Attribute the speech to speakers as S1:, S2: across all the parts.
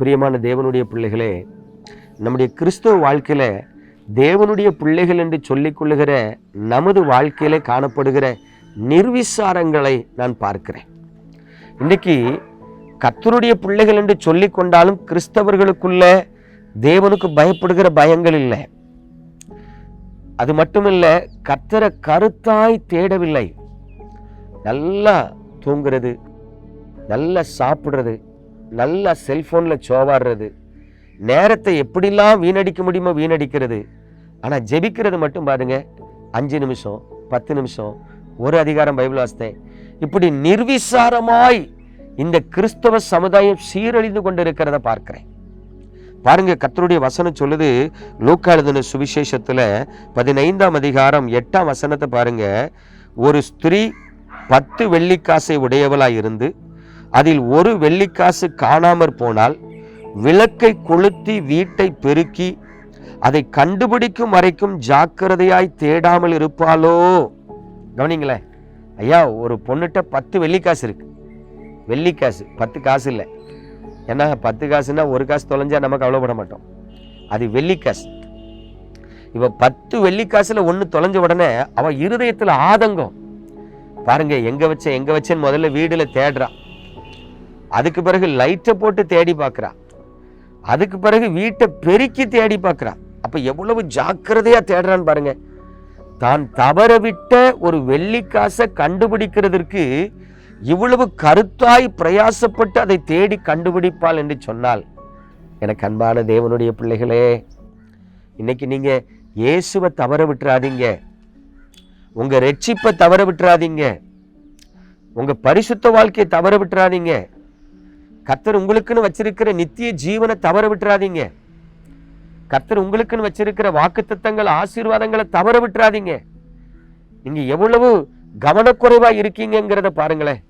S1: பிரியமான தேவனுடைய பிள்ளைகளே நம்முடைய கிறிஸ்துவ வாழ்க்கையில் தேவனுடைய பிள்ளைகள் என்று சொல்லிக்கொள்ளுகிற நமது வாழ்க்கையிலே காணப்படுகிற நிர்விசாரங்களை நான் பார்க்கிறேன் இன்றைக்கி கத்தருடைய பிள்ளைகள் என்று சொல்லி கொண்டாலும் கிறிஸ்தவர்களுக்குள்ள தேவனுக்கு பயப்படுகிற பயங்கள் இல்லை அது மட்டுமில்லை கத்தரை கருத்தாய் தேடவில்லை நல்லா தூங்குறது நல்லா சாப்பிட்றது நல்லா செல்ஃபோனில் சோவாடுறது நேரத்தை எப்படிலாம் வீணடிக்க முடியுமோ வீணடிக்கிறது ஆனால் ஜெபிக்கிறது மட்டும் பாருங்க அஞ்சு நிமிஷம் பத்து நிமிஷம் ஒரு அதிகாரம் பைபிள் வாசித்தேன் இப்படி நிர்விசாரமாய் இந்த கிறிஸ்தவ சமுதாயம் சீரழிந்து கொண்டு இருக்கிறத பார்க்கிறேன் பாருங்க கத்தருடைய வசனம் சொல்லுது லூக்காளுதன சுவிசேஷத்தில் பதினைந்தாம் அதிகாரம் எட்டாம் வசனத்தை பாருங்க ஒரு ஸ்திரீ பத்து வெள்ளிக்காசை உடையவளாக இருந்து அதில் ஒரு வெள்ளிக்காசு காணாமற் போனால் விளக்கை கொளுத்தி வீட்டை பெருக்கி அதை கண்டுபிடிக்கும் வரைக்கும் ஜாக்கிரதையாய் தேடாமல் இருப்பாளோ கவனிங்களே ஐயா ஒரு பொண்ணுகிட்ட பத்து வெள்ளிக்காசு இருக்கு வெள்ளிக்காசு பத்து காசு இல்லை ஏன்னா பத்து காசுன்னா ஒரு காசு தொலைஞ்சா நமக்கு கவலைப்பட மாட்டோம் அது வெள்ளிக்காசு இப்போ பத்து வெள்ளிக்காசில் ஒன்று தொலைஞ்ச உடனே அவள் இருதயத்தில் ஆதங்கம் பாருங்க எங்கே வச்சேன் எங்கே வச்சேன்னு முதல்ல வீடில் தேடுறான் அதுக்கு பிறகு லைட்டை போட்டு தேடி பார்க்குறா அதுக்கு பிறகு வீட்டை பெருக்கி தேடி பார்க்குறான் அப்போ எவ்வளவு ஜாக்கிரதையாக தேடுறான்னு பாருங்க தான் தவற விட்ட ஒரு வெள்ளிக்காசை கண்டுபிடிக்கிறதற்கு இவ்வளவு கருத்தாய் பிரயாசப்பட்டு அதை தேடி கண்டுபிடிப்பாள் என்று சொன்னால் எனக்கு அன்பான தேவனுடைய பிள்ளைகளே இன்னைக்கு நீங்கள் இயேசுவை தவற விட்டுறாதீங்க உங்கள் ரட்சிப்பை தவற விட்டுறாதீங்க உங்கள் பரிசுத்த வாழ்க்கையை தவற விட்டுறாதீங்க கத்தர் உங்களுக்குன்னு வச்சிருக்கிற நித்திய ஜீவனை தவற விட்டுறாதீங்க கத்தர் உங்களுக்குன்னு வச்சிருக்கிற வாக்கு தத்தங்கள் ஆசீர்வாதங்களை தவற விட்டுறாதீங்க நீங்க எவ்வளவு கவனக்குறைவா இருக்கீங்கிறத பாருங்களேன்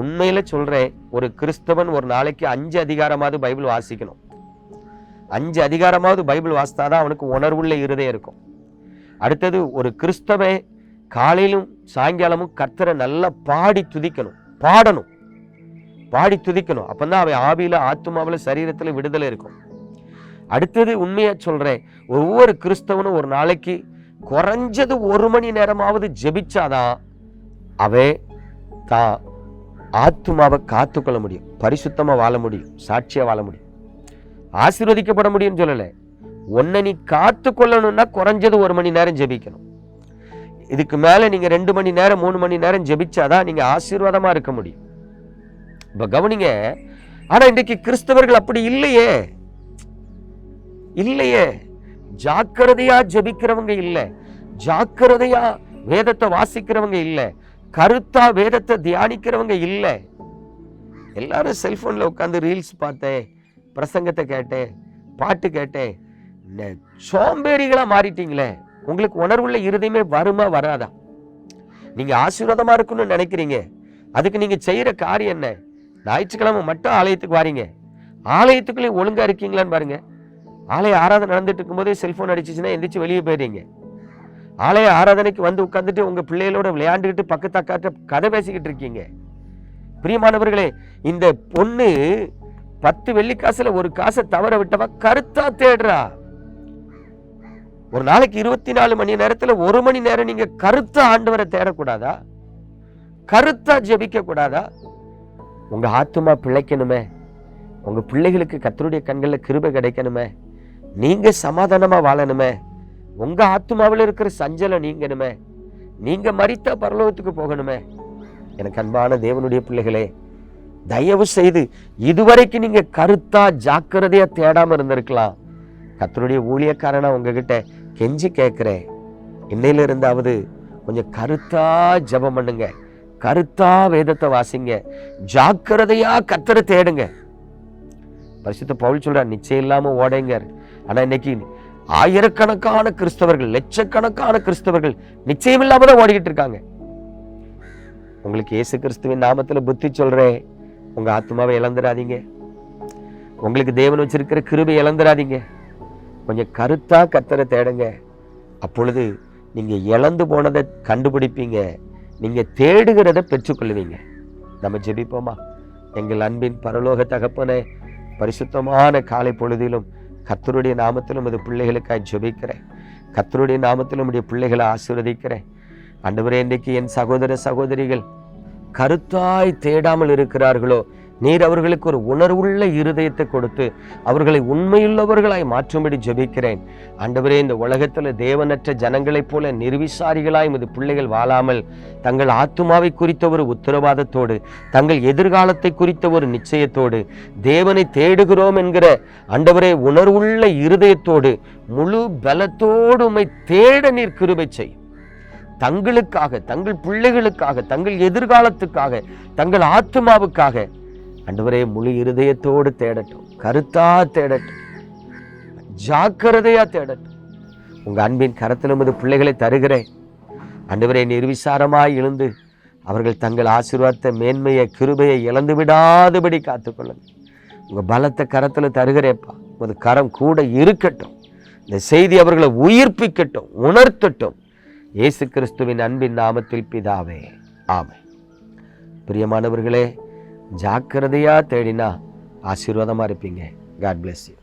S1: உண்மையில சொல்றேன் ஒரு கிறிஸ்தவன் ஒரு நாளைக்கு அஞ்சு அதிகாரமாவது பைபிள் வாசிக்கணும் அஞ்சு அதிகாரமாவது பைபிள் வாசித்தாதான் அவனுக்கு உணர்வுள்ள இருதே இருக்கும் அடுத்தது ஒரு கிறிஸ்தவன் காலையிலும் சாயங்காலமும் கர்த்தரை நல்லா பாடி துதிக்கணும் பாடணும் பாடி துதிக்கணும் அப்பந்தான் அவன் ஆவியில் ஆத்மாவில் சரீரத்தில் விடுதலை இருக்கும் அடுத்தது உண்மையாக சொல்கிறேன் ஒவ்வொரு கிறிஸ்தவனும் ஒரு நாளைக்கு குறைஞ்சது ஒரு மணி நேரமாவது ஜெபிச்சாதான் அவை தா ஆத்மாவை காத்துக்கொள்ள முடியும் பரிசுத்தமாக வாழ முடியும் சாட்சியாக வாழ முடியும் ஆசீர்வதிக்கப்பட முடியும்னு சொல்லலை உன்னை நீ காத்து கொள்ளணும்னா குறைஞ்சது ஒரு மணி நேரம் ஜெபிக்கணும் இதுக்கு மேலே நீங்கள் ரெண்டு மணி நேரம் மூணு மணி நேரம் ஜெபிச்சாதான் நீங்கள் ஆசீர்வாதமாக இருக்க முடியும் இப்போ கவனிங்க ஆனால் இன்றைக்கு கிறிஸ்தவர்கள் அப்படி இல்லையே இல்லையே ஜாக்கிரதையா ஜபிக்கிறவங்க இல்லை ஜாக்கிரதையா வேதத்தை வாசிக்கிறவங்க இல்லை கருத்தா வேதத்தை தியானிக்கிறவங்க இல்லை எல்லாரும் செல்ஃபோனில் உட்காந்து ரீல்ஸ் பார்த்தேன் பிரசங்கத்தை கேட்டேன் பாட்டு கேட்டேன் சோம்பேறிகளாக மாறிட்டீங்களே உங்களுக்கு உணர்வுள்ள இருதயமே வருமா வராதா நீங்கள் ஆசீர்வாதமாக இருக்குன்னு நினைக்கிறீங்க அதுக்கு நீங்கள் செய்கிற காரியம் என்ன ஞாயிற்றுக்கிழமை மட்டும் ஆலயத்துக்கு வாரீங்க ஆலயத்துக்குள்ளே ஒழுங்காக இருக்கீங்களான்னு பாருங்கள் ஆலய ஆராதனை நடந்துட்டு இருக்கும்போதே செல்ஃபோன் அடிச்சிச்சுன்னா எந்திரிச்சு வெளியே போயிடுங்க ஆலய ஆராதனைக்கு வந்து உட்காந்துட்டு உங்கள் பிள்ளைகளோட விளையாண்டுக்கிட்டு பக்கத்தாக்காற்ற கதை பேசிக்கிட்டு இருக்கீங்க பிரியமானவர்களே இந்த பொண்ணு பத்து வெள்ளிக்காசில் ஒரு காசை தவற விட்டவா கருத்தா தேடுறா ஒரு நாளைக்கு இருபத்தி நாலு மணி நேரத்தில் ஒரு மணி நேரம் நீங்கள் கருத்தா ஆண்டவரை தேடக்கூடாதா கருத்தா ஜபிக்க கூடாதா உங்கள் ஆத்துமா பிழைக்கணுமே உங்கள் பிள்ளைகளுக்கு கத்தருடைய கண்களில் கிருபை கிடைக்கணுமே நீங்கள் சமாதானமாக வாழணுமே உங்கள் ஆத்மாவில் இருக்கிற சஞ்சலம் நீங்கணுமே நீங்கள் மறித்த பரலோகத்துக்கு போகணுமே எனக்கு அன்பான தேவனுடைய பிள்ளைகளே தயவு செய்து இதுவரைக்கும் நீங்கள் கருத்தா ஜாக்கிரதையாக தேடாமல் இருந்திருக்கலாம் கத்தருடைய ஊழியக்காரனா உங்ககிட்ட கெஞ்சி கேட்குறேன் இருந்தாவது கொஞ்சம் கருத்தா ஜபம் பண்ணுங்கள் கருத்தா வேதத்தை வாசிங்க ஜாக்கிரதையா கத்தரை தேடுங்க பரிசுத்த பவுல் சொல்றார் நிச்சயம் இல்லாம ஓடைங்க ஆனா இன்னைக்கு ஆயிரக்கணக்கான கிறிஸ்தவர்கள் லட்சக்கணக்கான கிறிஸ்தவர்கள் நிச்சயம் இல்லாம தான் ஓடிக்கிட்டு இருக்காங்க உங்களுக்கு இயேசு கிறிஸ்துவின் நாமத்துல புத்தி சொல்றேன் உங்க ஆத்மாவை இழந்துடாதீங்க உங்களுக்கு தேவன் வச்சிருக்கிற கிருபை இழந்துடாதீங்க கொஞ்சம் கருத்தா கத்தரை தேடுங்க அப்பொழுது நீங்க இழந்து போனதை கண்டுபிடிப்பீங்க நீங்கள் தேடுகிறத பெற்றுக்கொள்வீங்க நம்ம ஜெபிப்போமா எங்கள் அன்பின் பரலோக தகப்பனே பரிசுத்தமான காலை பொழுதிலும் கத்தருடைய நாமத்திலும் அது பிள்ளைகளுக்காய் ஜெபிக்கிறேன் கத்தருடைய நாமத்திலும் உடைய பிள்ளைகளை ஆசீர்வதிக்கிறேன் அன்றுவரே இன்றைக்கு என் சகோதர சகோதரிகள் கருத்தாய் தேடாமல் இருக்கிறார்களோ நீர் அவர்களுக்கு ஒரு உணர்வுள்ள இருதயத்தை கொடுத்து அவர்களை உண்மையுள்ளவர்களாய் மாற்றும்படி ஜெபிக்கிறேன் அண்டவரே இந்த உலகத்தில் தேவனற்ற ஜனங்களைப் போல நிர்விசாரிகளாய் இது பிள்ளைகள் வாழாமல் தங்கள் ஆத்மாவை குறித்த ஒரு உத்தரவாதத்தோடு தங்கள் எதிர்காலத்தை குறித்த ஒரு நிச்சயத்தோடு தேவனை தேடுகிறோம் என்கிற அண்டவரே உணர்வுள்ள இருதயத்தோடு முழு பலத்தோடு உமை தேட நீர் கிருபை செய் தங்களுக்காக தங்கள் பிள்ளைகளுக்காக தங்கள் எதிர்காலத்துக்காக தங்கள் ஆத்மாவுக்காக அன்றுவரே முழு இருதயத்தோடு தேடட்டும் கருத்தா தேடட்டும் ஜாக்கிரதையா தேடட்டும் உங்கள் அன்பின் கரத்தில் நமது பிள்ளைகளை தருகிறேன் அன்றுவரை நிர்விசாரமாய் எழுந்து அவர்கள் தங்கள் ஆசீர்வாத மேன்மையை கிருபையை இழந்து விடாதபடி காத்துக்கொள்ளுங்க உங்கள் பலத்தை கரத்தில் தருகிறேப்பா உமது கரம் கூட இருக்கட்டும் இந்த செய்தி அவர்களை உயிர்ப்பிக்கட்டும் உணர்த்தட்டும் இயேசு கிறிஸ்துவின் அன்பின் நாமத்தில் பிதாவே ஆமை பிரியமானவர்களே ஜாக்கிரதையாக தேடினா ஆசீர்வாதமாக இருப்பீங்க காட் பிளெஸ் யூ